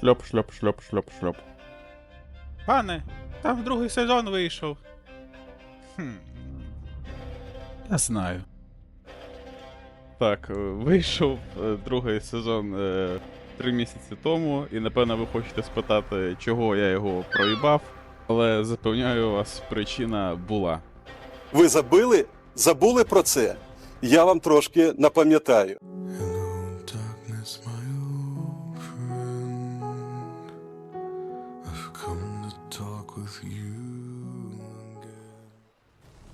Шльоп, шльоп, шльоп, шльоп, шльоп. Пане, там другий сезон вийшов. Хм. Я знаю. Так, е, вийшов е, другий сезон е, три місяці тому, і напевно ви хочете спитати, чого я його проїбав. Але запевняю вас, причина була. Ви забили? Забули про це? Я вам трошки напам'ятаю.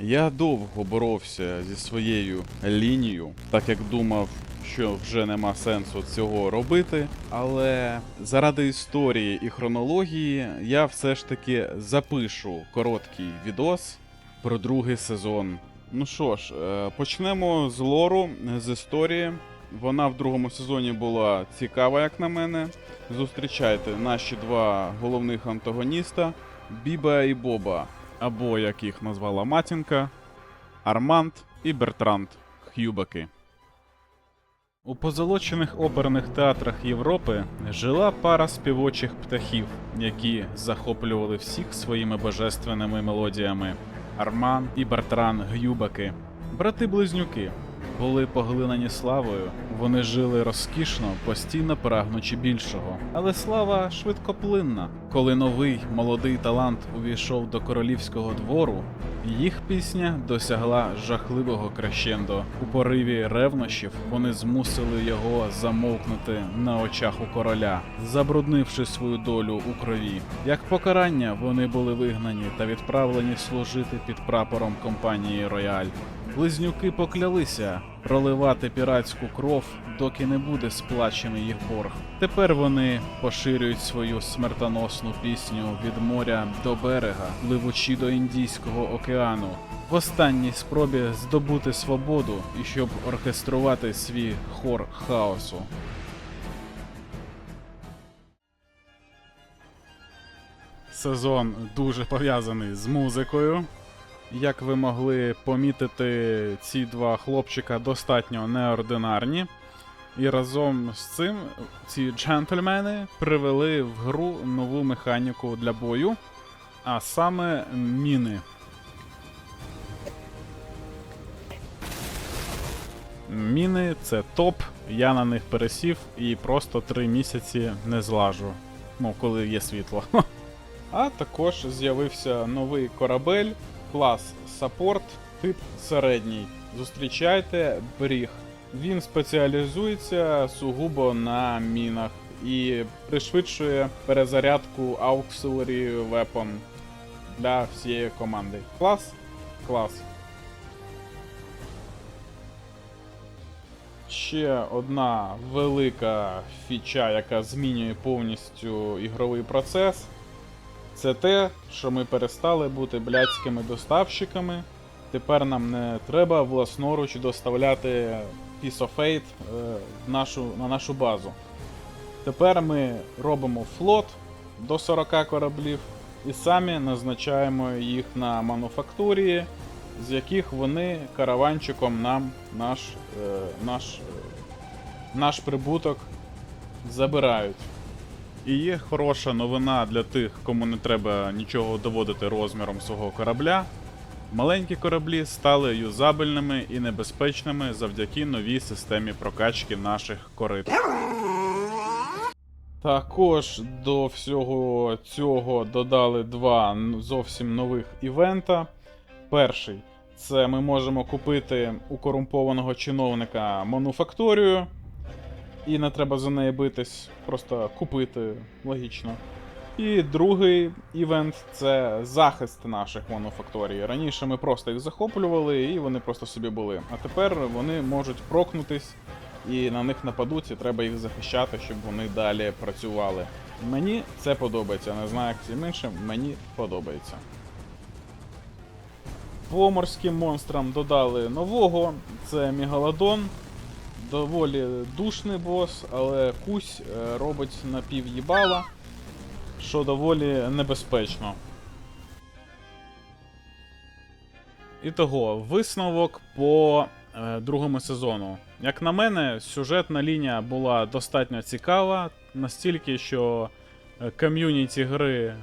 Я довго боровся зі своєю лінією, так як думав, що вже нема сенсу цього робити. Але заради історії і хронології я все ж таки запишу короткий відос про другий сезон. Ну що ж, е, почнемо з лору, з історії. Вона в другому сезоні була цікава, як на мене. Зустрічайте наші два головних антагоніста Біба і Боба, або як їх назвала матінка, Арманд і Бертранд Х'юбаки. У позолочених оперних театрах Європи жила пара співочих птахів, які захоплювали всіх своїми божественними мелодіями. Арман і Бертран Гюбаки, брати-близнюки, були поглинені славою. Вони жили розкішно, постійно прагнучи більшого. Але слава швидкоплинна. Коли новий молодий талант увійшов до королівського двору, їх пісня досягла жахливого крещендо. У пориві ревнощів вони змусили його замовкнути на очах у короля, забруднивши свою долю у крові. Як покарання вони були вигнані та відправлені служити під прапором компанії Рояль. Близнюки поклялися проливати піратську кров, доки не буде сплачений їх борг. Тепер вони поширюють свою смертоносну пісню від моря до берега, пливучи до Індійського океану. В останній спробі здобути свободу і щоб оркеструвати свій хор хаосу. Сезон дуже пов'язаний з музикою. Як ви могли помітити, ці два хлопчика достатньо неординарні. І разом з цим ці джентльмени привели в гру нову механіку для бою, а саме міни. Міни це топ, я на них пересів і просто три місяці не злажу. Ну, коли є світло. А також з'явився новий корабель, клас Саппорт, тип середній. Зустрічайте бріг. Він спеціалізується сугубо на мінах і пришвидшує перезарядку Auxiliary Weapon для всієї команди. Клас? Клас. Ще одна велика фіча, яка змінює повністю ігровий процес. Це те, що ми перестали бути блядськими доставщиками. Тепер нам не треба власноруч доставляти Piece of Fate е, в нашу, на нашу базу. Тепер ми робимо флот до 40 кораблів і самі назначаємо їх на мануфактурії, з яких вони караванчиком нам наш, е, наш, е, наш прибуток забирають. І є хороша новина для тих, кому не треба нічого доводити розміром свого корабля. Маленькі кораблі стали юзабельними і небезпечними завдяки новій системі прокачки наших корит. Також до всього цього додали два зовсім нових івента. Перший це ми можемо купити у корумпованого чиновника мануфакторію. І не треба за неї битись, просто купити логічно. І другий івент це захист наших мануфакторій. Раніше ми просто їх захоплювали і вони просто собі були. А тепер вони можуть прокнутись і на них нападуть, і треба їх захищати, щоб вони далі працювали. Мені це подобається, не знаю, як всім іншим, мені подобається. По морським монстрам додали нового, це Мегалодон. Доволі душний бос, але кусь е, робить напів'їбала, що доволі небезпечно. І того, висновок по е, другому сезону. Як на мене, сюжетна лінія була достатньо цікава, настільки, що е, ком'юніті гри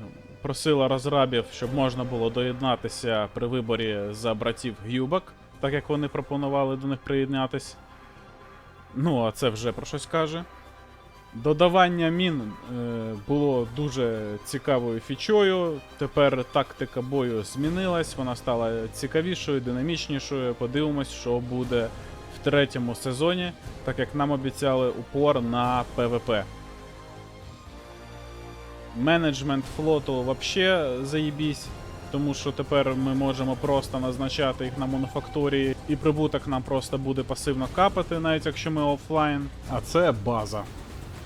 просила розрабів, щоб можна було доєднатися при виборі за братів Гюбак, так як вони пропонували до них приєднатись. Ну, а це вже про щось каже. Додавання мін е, було дуже цікавою фічою. Тепер тактика бою змінилась, вона стала цікавішою, динамічнішою. Подивимось, що буде в третьому сезоні, так як нам обіцяли упор на ПВП. Менеджмент флоту вообще заєбісь, тому що тепер ми можемо просто назначати їх на мануфакторії, і прибуток нам просто буде пасивно капати, навіть якщо ми офлайн. А це база.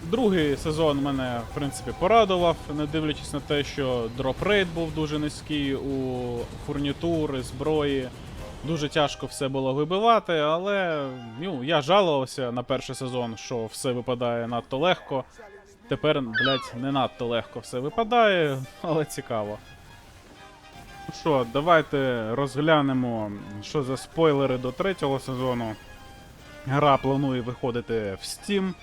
Другий сезон мене, в принципі, порадував, не дивлячись на те, що дроп-рейт був дуже низький у фурнітури, зброї. Дуже тяжко все було вибивати, але ну, я жалувався на перший сезон, що все випадає надто легко. Тепер, блядь, не надто легко все випадає, але цікаво. Ну що, давайте розглянемо, що за спойлери до третього сезону. Гра планує виходити в Steam.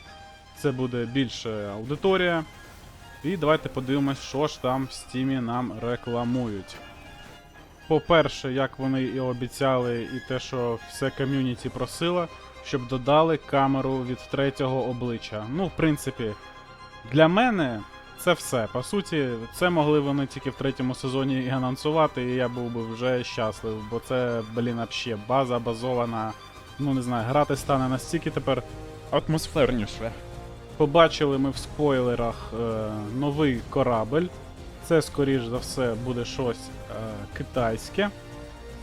Це буде більше аудиторія. І давайте подивимось, що ж там в Steam нам рекламують. По-перше, як вони і обіцяли, і те, що все ком'юніті просило, щоб додали камеру від третього обличчя. Ну, в принципі, для мене це все. По суті, це могли вони тільки в третьому сезоні і анонсувати, і я був би вже щасливий, бо це, блін, вообще база базована. Ну не знаю, грати стане настільки тепер атмосферніше. Побачили ми в спойлерах е, новий корабель. Це, скоріш за все, буде щось е, китайське.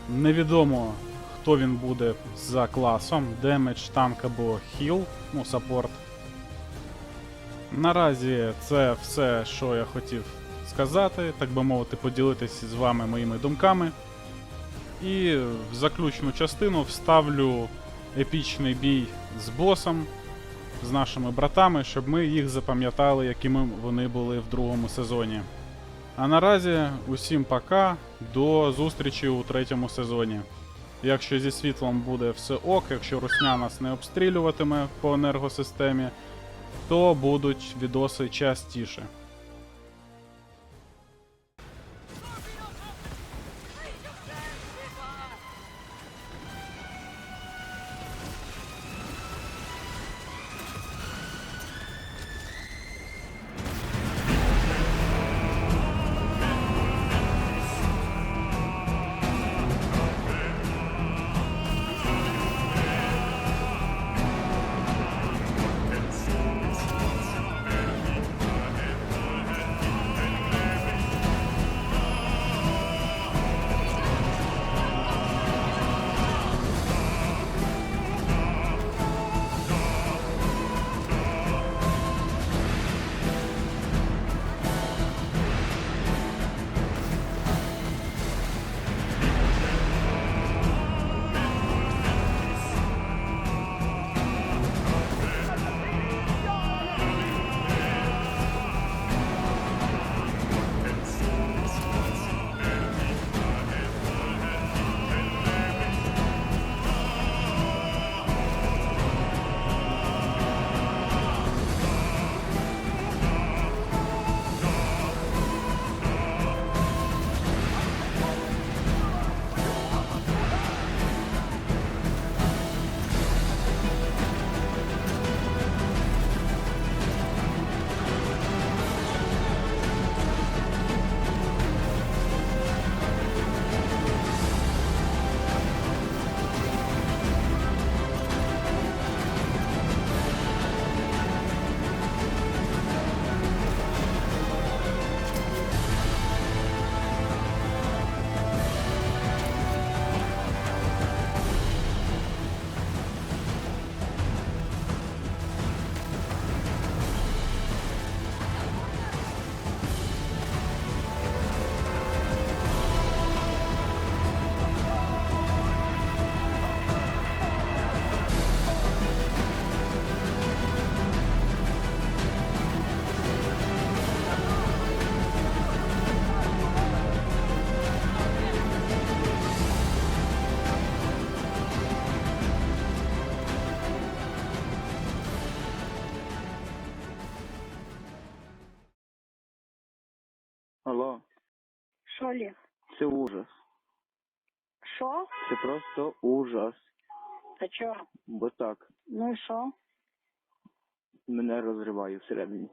Невідомо, хто він буде за класом: Damage, танк або Heal, ну, саппорт. Наразі це все, що я хотів сказати, так би мовити, поділитися з вами моїми думками. І в заключну частину вставлю епічний бій з босом, з нашими братами, щоб ми їх запам'ятали, якими вони були в другому сезоні. А наразі усім пока, до зустрічі у третьому сезоні. Якщо зі світлом буде все ок, якщо русня нас не обстрілюватиме по енергосистемі, то будуть відоси частіше. Олег? Це ужас. Що? Це просто ужас. А чого? Бо так Ну і що? мене розриває всередині.